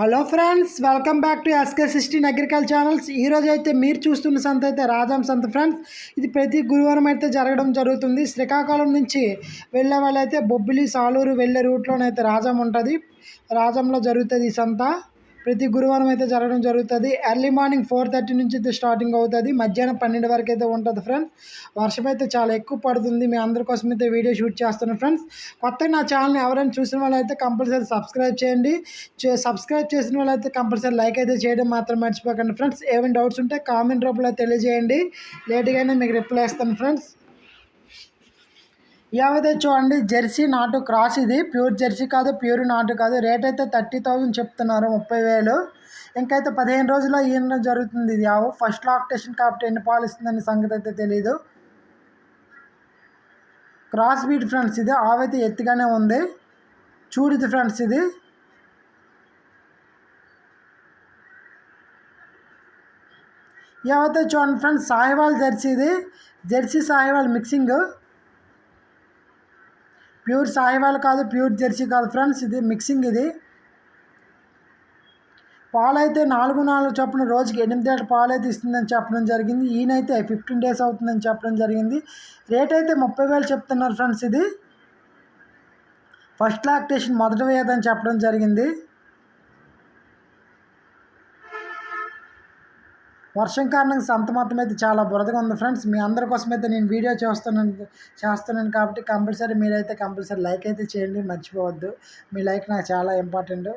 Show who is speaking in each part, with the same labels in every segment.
Speaker 1: Hello friends welcome back to SK sixteen agriculture channels. ఈరోజు అయితే మీరు చూస్తున్న సంత అయితే రాజాం సంత ఫ్రెండ్స్. ఇది ప్రతి గురువారం అయితే జరగడం జరుగుతుంది. శ్రీకాకుళం నుంచి వెళ్ళే వాళ్ళైతే బొబ్బిలి సాలూరు వెళ్ళే రూట్లోనైతే రాజాం ఉంటుంది. రాజంలో జరుగుతుంది ఈ సంత. ప్రతి గురువారం అయితే జరగడం జరుగుతుంది. ఎర్లీ మార్నింగ్ ఫోర్ థర్టీ నుంచి అయితే స్టార్టింగ్ అవుతుంది. మధ్యాహ్నం పన్నెండు వరకు అయితే ఉంటుంది ఫ్రెండ్స్ వర్షం అయితే చాలా ఎక్కువ పడుతుంది. మీ అందరి కోసం అయితే వీడియో షూట్ చేస్తున్నాను ఫ్రెండ్స్ కొత్త నా ఛానల్ని ఎవరైనా చూసిన వాళ్ళు అయితే కంపల్సరీ సబ్స్క్రైబ్ చేయండి. సబ్స్క్రైబ్ చేసిన వాళ్ళు అయితే కంపల్సరీ లైక్ అయితే చేయడం మాత్రం మర్చిపోకండి ఫ్రెండ్స్ ఏమైనా డౌట్స్ ఉంటే కామెంట్ రూపంలో తెలియజేయండి. లేట్గానే మీకు రిప్లై ఇస్తాను ఫ్రెండ్స్ ఏమైతే చూడండి జెర్సీ నాటు క్రాస్ ఇది. ప్యూర్ జెర్సీ కాదు ప్యూర్ నాటు కాదు. రేట్ అయితే థర్టీ థౌజండ్ చెప్తున్నారు ముప్పై వేలు. ఇంకైతే పదిహేను రోజుల్లో ఈయన జరుగుతుంది ఇది. ఆవు ఫస్ట్ లాక్టేషన్ కాబట్టి ఎన్ని పాలు ఇస్తుందనే సంగతి అయితే తెలియదు క్రాస్ బీట్ ఫ్రెండ్స్ ఇది. ఆవైతే ఎత్తుగానే ఉంది. చూడిది ఫ్రెండ్స్ ఇది. ఏమైతే చూడండి ఫ్రెండ్స్ సాహివాల్ జెర్సీ ఇది. Jersey Sahiwal mixing. Pure Sahiwal కాదు ప్యూర్ జెర్సీ కాదు. ఫ్రెండ్స్ ఇది మిక్సింగ్ ఇది. పాలైతే నాలుగు నాలుగు చొప్పున రోజుకి ఎనిమిది ఏళ్ళ పాలు అయితే ఇస్తుందని చెప్పడం జరిగింది. ఈయనైతే ఫిఫ్టీన్ డేస్ అవుతుందని చెప్పడం జరిగింది. రేట్ అయితే ముప్పై వేలు చెప్తున్నారు ఫ్రెండ్స్ ఇది. ఫస్ట్ లాక్టేషన్ మొదటి వేయదని చెప్పడం జరిగింది. వర్షం కారణంగా సంత మొత్తం అయితే చాలా బురదగా ఉంది ఫ్రెండ్స్. మీ అందరి కోసం అయితే నేను వీడియో చేస్తున్నాను చేస్తున్నాను కాబట్టి కంపల్సరీ మీరైతే కంపల్సరీ లైక్ అయితే చేయండి మర్చిపోవద్దు. మీ లైక్ నాకు చాలా ఇంపార్టెంట్.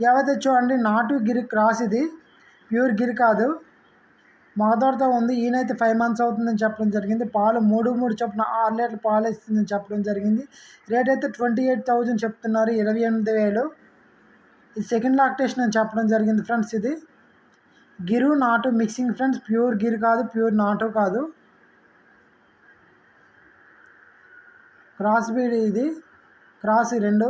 Speaker 1: ఏవైతే చూడండి నాటు గిరి క్రాస్ ఇది. ప్యూర్ గిరి కాదు. మగదోడతో ఉంది. ఈయనైతే ఫైవ్ మంత్స్ అవుతుందని చెప్పడం జరిగింది. పాలు మూడు మూడు చొప్పున ఆరు లీటర్లు పాలు ఇస్తుందని చెప్పడం జరిగింది. రేట్ అయితే ట్వంటీ ఎయిట్ థౌజండ్ చెప్తున్నారు. ఇరవై ఎనిమిది వేలు. ఇది సెకండ్ లాక్టేషన్ అని చెప్పడం జరిగింది ఫ్రెండ్స్ ఇది. గిరు నాటు మిక్సింగ్ ఫ్రెండ్స్ ప్యూర్ గిర్ కాదు ప్యూర్ నాటు కాదు. క్రాస్ బ్రీడ్ ఇది క్రాస్ రెండు.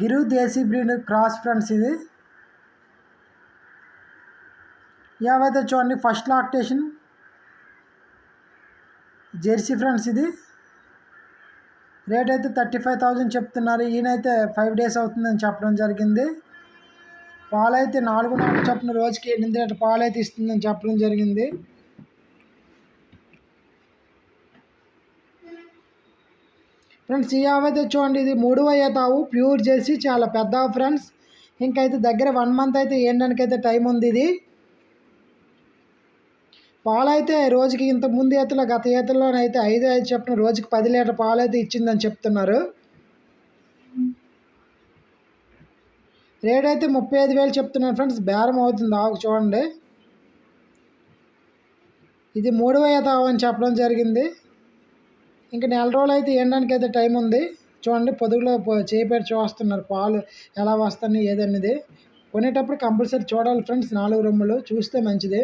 Speaker 1: Gir desi breed cross friends ఇది. ఏవైతే చూడండి ఫస్ట్ లాక్టేషన్ జెర్సీ ఫ్రెండ్స్ ఇది. రేట్ అయితే థర్టీ ఫైవ్ థౌజండ్ చెప్తున్నారు ఈయనైతే ఫైవ్ డేస్ అవుతుందని చెప్పడం జరిగింది. పాలైతే నాలుగు నాలుగు చొప్పున రోజుకి ఎనిమిది లీటర్ పాలైతే ఇస్తుందని చెప్పడం జరిగింది. ఫ్రెండ్స్ ఈ ఆవు అయితే చూడండి ఇది మూడవ ఏతావు ప్యూర్ చేసి చాలా పెద్ద ఫ్రెండ్స్. ఇంకైతే దగ్గర వన్ మంత్ అయితే ఏండానికి అయితే టైం ఉంది ఇది. పాలైతే రోజుకి ఇంత ముందు ఈతలో గత ఏతలోనైతే ఐదు ఐదు చొప్పున రోజుకి పది లీటర్ పాలైతే ఇచ్చిందని చెప్తున్నారు. రేట్ అయితే ముప్పై ఐదు వేలు చెప్తున్నాను ఫ్రెండ్స్. బేరం అవుతుంది. ఆవు చూడండి. ఇది మూడు వేల ఆవు అని చెప్పడం జరిగింది. ఇంకా నెల రోజులు అయితే ఇవ్వడానికి అయితే టైం ఉంది. చూడండి పొదుగులో చేపెట్టి చూస్తున్నారు. పాలు ఎలా వస్తాయి ఏదన్నది. కొనేటప్పుడు కంపల్సరీ చూడాలి ఫ్రెండ్స్. నాలుగు రొమ్ములు చూస్తే మంచిది.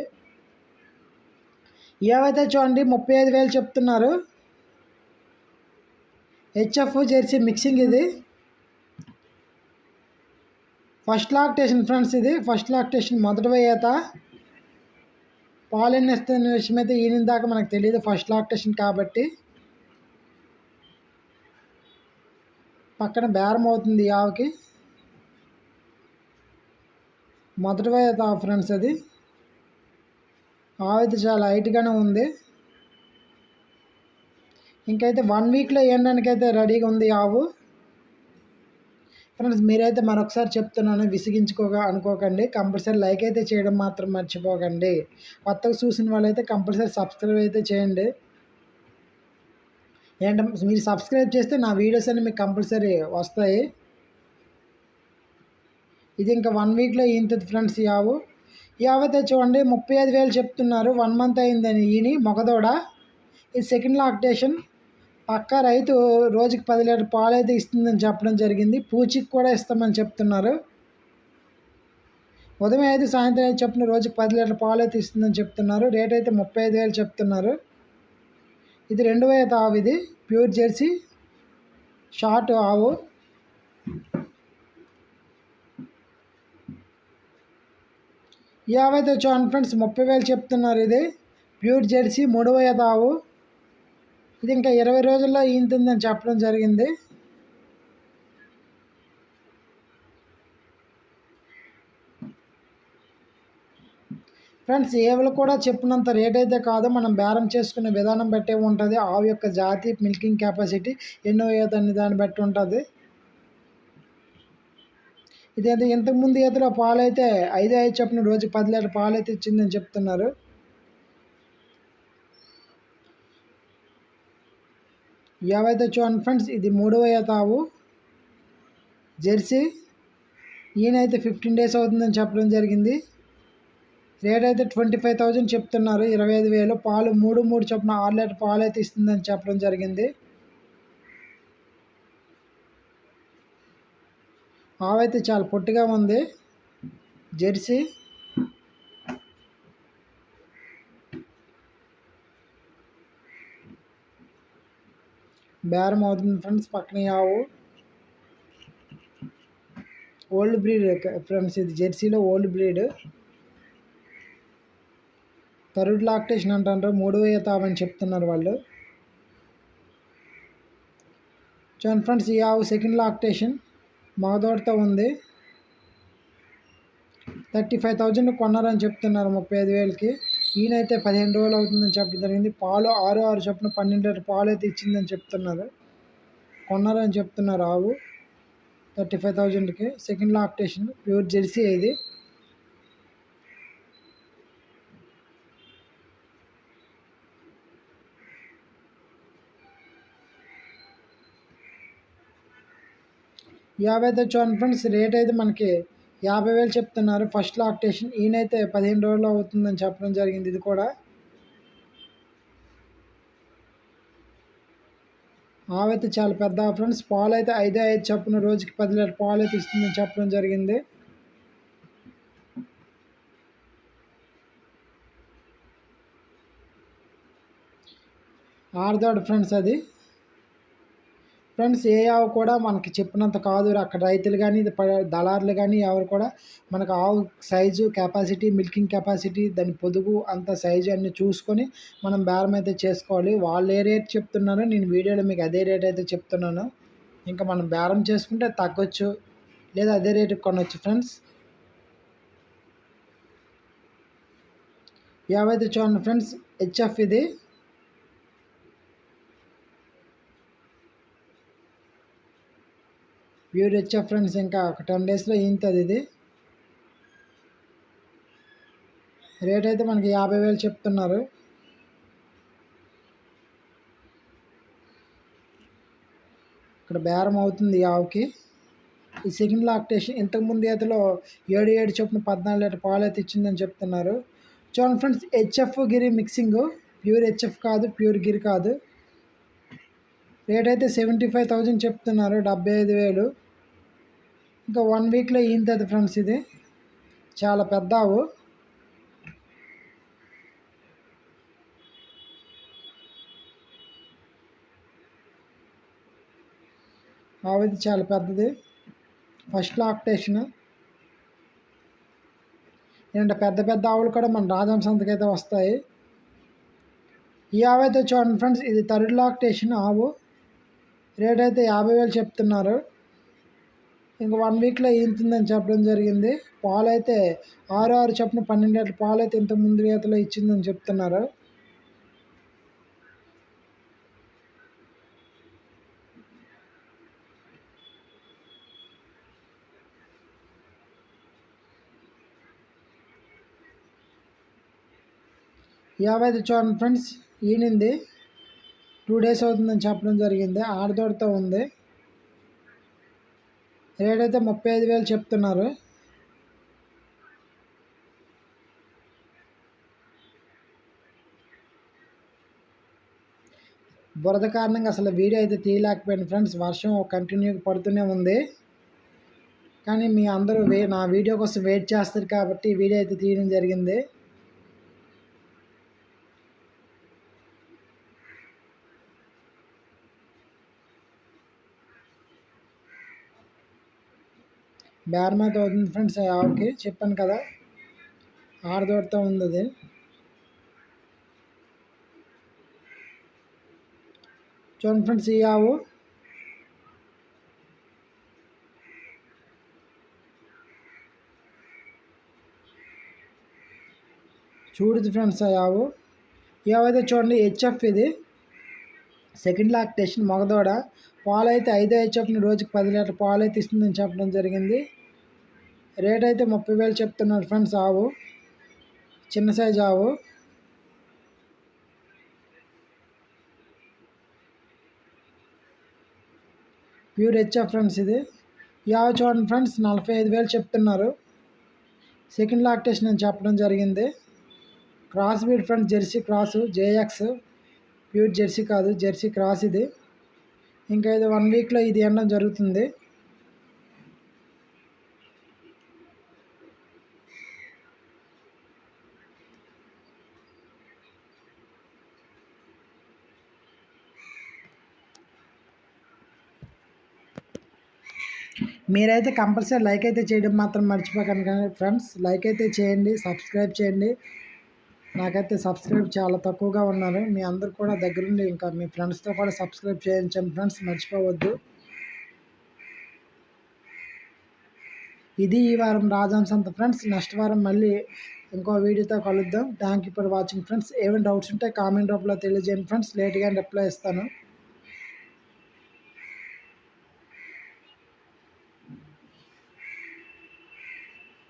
Speaker 1: ఏవైతే చూడండి ముప్పై ఐదు వేలు చెప్తున్నారు. హెచ్ఎఫ్ జెర్సీ మిక్సింగ్ ఇది. ఫస్ట్ లాక్టేషన్ ఫ్రెండ్స్ ఇది. ఫస్ట్ లాక్టేషన్ మొదటి వేయత పాలు ఇస్తున్న విషయం అయితే ఈయన దాకా మనకు తెలియదు ఫస్ట్ లాక్టేషన్ కాబట్టి. పక్కన బేరం అవుతుంది ఆవుకి. మొదటి వేయత ఫ్రెండ్స్ అది. ఆవు అయితే చాలా హైట్గానే ఉంది. ఇంకైతే వన్ వీక్లో వేయడానికి అయితే రెడీగా ఉంది ఆవు. ఫ్రెండ్స్ మీరైతే మరొకసారి చెప్తున్నాను విసిగించుకోగా అనుకోకండి. కంపల్సరీ లైక్ అయితే చేయడం మాత్రం మర్చిపోకండి. కొత్తగా చూసిన వాళ్ళైతే కంపల్సరీ సబ్స్క్రైబ్ అయితే చేయండి. ఏంటంటే మీరు సబ్స్క్రైబ్ చేస్తే నా వీడియోస్ అన్ని మీకు కంపల్సరీ వస్తాయి. ఇది ఇంకా వన్ వీక్లో ఈంతది ఫ్రెండ్స్ యావు యావైతే చూడండి ముప్పై ఐదు వేలు చెప్తున్నారు. వన్ మంత్ అయిందని ఈని మొగదోడ. ఇది సెకండ్ లాక్టేషన్. పక్క రైతు రోజుకి పది లీటర్ పాలు అయితే ఇస్తుందని చెప్పడం జరిగింది. పూచికి కూడా ఇస్తామని చెప్తున్నారు. ఉదయం ఐదు సాయంత్రం ఐదు చెప్పిన రోజుకి పది లీటర్ పాలు అయితే ఇస్తుందని చెప్తున్నారు. రేట్ అయితే ముప్పై ఐదు వేలు చెప్తున్నారు. ఇది రెండు వేల ఆవు ఇది. ప్యూర్ జెర్సీ షార్ట్ ఆవు. ఈ ఆవు అయితే చూడండి ఫ్రెండ్స్ ముప్పై వేలు చెప్తున్నారు ఇది. ప్యూర్ జెర్సీ మూడు ఆవు ఇది ఇంకా ఇరవై రోజుల్లో ఈంతుందని చెప్పడం జరిగింది. ఫ్రెండ్స్ ఏవలు కూడా చెప్పినంత రేట్ అయితే కాదు. మనం బేరం చేసుకునే విధానం బట్టే ఉంటుంది. ఆవు యొక్క జాతి మిల్కింగ్ కెపాసిటీ ఎన్నో ఏదని దాన్ని బట్టి ఉంటుంది. ఇదేంటే ఇంతకుముందు ఈతలో పాలైతే ఐదు ఐదు చెప్పిన రోజు పది లీటర్ పాలైతే ఇచ్చిందని చెప్తున్నారు. ఏవైతే చూడండి ఫ్రెండ్స్ ఇది మూడవ ఈత జెర్సీ. ఈయనైతే ఫిఫ్టీన్ డేస్ అవుతుందని చెప్పడం జరిగింది. రేట్ అయితే ట్వంటీ ఫైవ్ థౌజండ్ చెప్తున్నారు. ఇరవై ఐదు వేలు. పాలు మూడు మూడు చొప్పున ఆరు లీటర్ పాలు అయితే ఇస్తుందని చెప్పడం జరిగింది. ఆవైతే చాలా పొట్టిగా ఉంది జెర్సీ. బేరం అవుతుంది ఫ్రెండ్స్ పక్కన ఆవు. ఓల్డ్ బ్రీడ్ ఫ్రెండ్స్ ఇది జెర్సీలో ఓల్డ్ బ్రీడ్. థర్డ్ లాక్టేషన్ అంటారు మూడు తావని చెప్తున్నారు వాళ్ళు. చూడండి ఫ్రెండ్స్ ఈ ఆవు సెకండ్ లాక్టేషన్. మగదోడతో ఉంది. థర్టీ ఫైవ్ థౌజండ్ కొన్నారని చెప్తున్నారు ముప్పై ఐదు వేలకి. ఈయనైతే పదిహేను రోజులు అవుతుందని చెప్పడం జరిగింది. పాలు ఆరు ఆరు చొప్పున పన్నెండు లీటర్ పాలు అయితే ఇచ్చిందని చెప్తున్నారు. కొన్నారని చెప్తున్నారు ఆవు. థర్టీ ఫైవ్ థౌజండ్కి సెకండ్ లాక్టేషన్. ప్యూర్ జెర్సీ ఇది. యాభై అయితే చూడండి ఫ్రెండ్స్ రేట్ అయితే మనకి యాభై వేలు చెప్తున్నారు. First lactation. ఈయనైతే పదిహేను రోజులు అవుతుందని చెప్పడం జరిగింది. ఇది కూడా ఆవైతే చాలా పెద్ద ఫ్రెండ్స్ పాలు అయితే ఐదే ఐదు చప్పున రోజుకి పది లీటర్ పాలు అయితే ఇస్తుందని చెప్పడం జరిగింది. ఆడదాడు ఫ్రెండ్స్ అది. ఫ్రెండ్స్ ఏ ఆవు కూడా మనకి చెప్పినంత కాదు. అక్కడ రైతులు కానీ దళారులు కానీ ఎవరు కూడా మనకు ఆవు సైజు కెపాసిటీ మిల్కింగ్ కెపాసిటీ దాని పొదుగు అంత సైజు అన్ని చూసుకొని మనం బేరం అయితే చేసుకోవాలి. వాళ్ళు ఏ రేట్ చెప్తున్నారో నేను వీడియోలో మీకు అదే రేట్ అయితే చెప్తున్నాను. ఇంకా మనం బేరం చేసుకుంటే తగ్గొచ్చు. లేదా అదే రేటుకి కొనవచ్చు ఫ్రెండ్స్. ఏవైతే చూడండి ఫ్రెండ్స్ హెచ్ఎఫ్ ఇది. ప్యూర్ హెచ్ఎఫ్ ఫ్రెండ్స్ ఇంకా ఒక టెన్ డేస్లో ఈంతది ఇది. రేట్ అయితే మనకి యాభై వేలు చెప్తున్నారు. ఇక్కడ బేరం అవుతుంది ఆవుకి. ఈ సెకండ్ లాక్టేషన్ ఇంతకుముందు ఈతలో ఏడు ఏడు చొప్పున పద్నాలుగు లీటర్ పాలు అయితే ఇచ్చిందని చెప్తున్నారు. చూడండి friends HF Gir mixing. Pure HF కాదు ప్యూర్ గిరి కాదు. రేట్ అయితే సెవెంటీ ఫైవ్ థౌజండ్ చెప్తున్నారు డెబ్బై ఐదు వేలు. ఇంకా వన్ వీక్లో ఈంతది ఫ్రెండ్స్ ఇది? చాలా పెద్ద ఆవు ఆవుది చాలా పెద్దది. ఫస్ట్ లాక్టేషన్ ఏంటంటే పెద్ద పెద్ద ఆవులు కూడా మన రాజం సంతకైతే వస్తాయి. ఈ ఆవు అయితే చూడండి ఫ్రెండ్స్ ఇది థర్డ్ లాక్టేషన్ ఆవు. రేట్ అయితే యాభై వేలు చెప్తున్నారు. ఇంక వన్ వీక్లో ఈంతుందని చెప్పడం జరిగింది. పాలు అయితే ఆరు ఆరు చొప్పున పన్నెండు లీటర్ పాలు అయితే ఇంత ముందు ఈతలో ఇచ్చిందని చెప్తున్నారు. యాభై చూడండి ఫ్రెండ్స్ ఈనింది. టూ డేస్ అవుతుందని చెప్పడం జరిగింది. ఆడదోడితో ఉంది. రేట్ అయితే ముప్పై ఐదు వేలు చెప్తున్నారు. బురద కారణంగా అసలు వీడియో అయితే తీయలేకపోయింది ఫ్రెండ్స్. వర్షం కంటిన్యూ పడుతూనే ఉంది. కానీ మీ అందరూ నా వీడియో కోసం వెయిట్ చేస్తారు కాబట్టి వీడియో అయితే తీయడం జరిగింది. బేరమైతే అవుతుంది ఫ్రెండ్స్ ఆవుకి చెప్పాను కదా. ఆడదోడుతూ ఉంది అది. చూడండి ఫ్రెండ్స్ ఈ ఆవు. చూడదు ఫ్రెండ్స్ ఆ యావు ఏవైతే చూడండి హెచ్ఎఫ్ ఇది. సెకండ్ లాక్టేషన్ మగదోడ పాలు అయితే ఐదో హెచ్ఎఫ్ని రోజుకి పది లీటర్ పాలు అయితే ఇస్తుందని చెప్పడం జరిగింది. రేట్ అయితే ముప్పై వేలు చెప్తున్నారు ఫ్రెండ్స్ ఆవు. చిన్న సైజ్ ఆవు. ప్యూర్ హెచ్ఎఫ్ ఫ్రెండ్స్ ఇది. ఈ ఆవు చూడండి ఫ్రెండ్స్ నలభై ఐదు వేలు చెప్తున్నారు. సెకండ్ లాక్టేషన్ అని చెప్పడం జరిగింది. Cross breed friends jersey cross JX pure jersey కాదు జెర్సీ క్రాస్ ఇది. ఇంకా ఇది వన్ వీక్లో ఇది అనడం జరుగుతుంది. మీరైతే కంపల్సరీ లైక్ అయితే చేయడం మాత్రం మర్చిపోకండి కానీ ఫ్రెండ్స్ లైక్ అయితే చేయండి సబ్స్క్రైబ్ చేయండి. నాకైతే సబ్స్క్రైబ్ చాలా తక్కువగా ఉన్నారు. మీ అందరు కూడా దగ్గరుండి ఇంకా మీ ఫ్రెండ్స్తో కూడా సబ్స్క్రైబ్ చేయించండి ఫ్రెండ్స్. మర్చిపోవద్దు. ఇది ఈ వారం రాజాంశంత ఫ్రెండ్స్. నెక్స్ట్ వారం మళ్ళీ ఇంకో వీడియోతో కలుద్దాం. Thank you for watching friends. ఏమైనా డౌట్స్ ఉంటే కామెంట్ రూపంలో తెలియజేయండి ఫ్రెండ్స్. లేట్గా రిప్లై ఇస్తాను.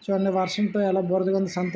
Speaker 1: చూడండి వర్షంతో ఎలా బురదగా ఉంది సంత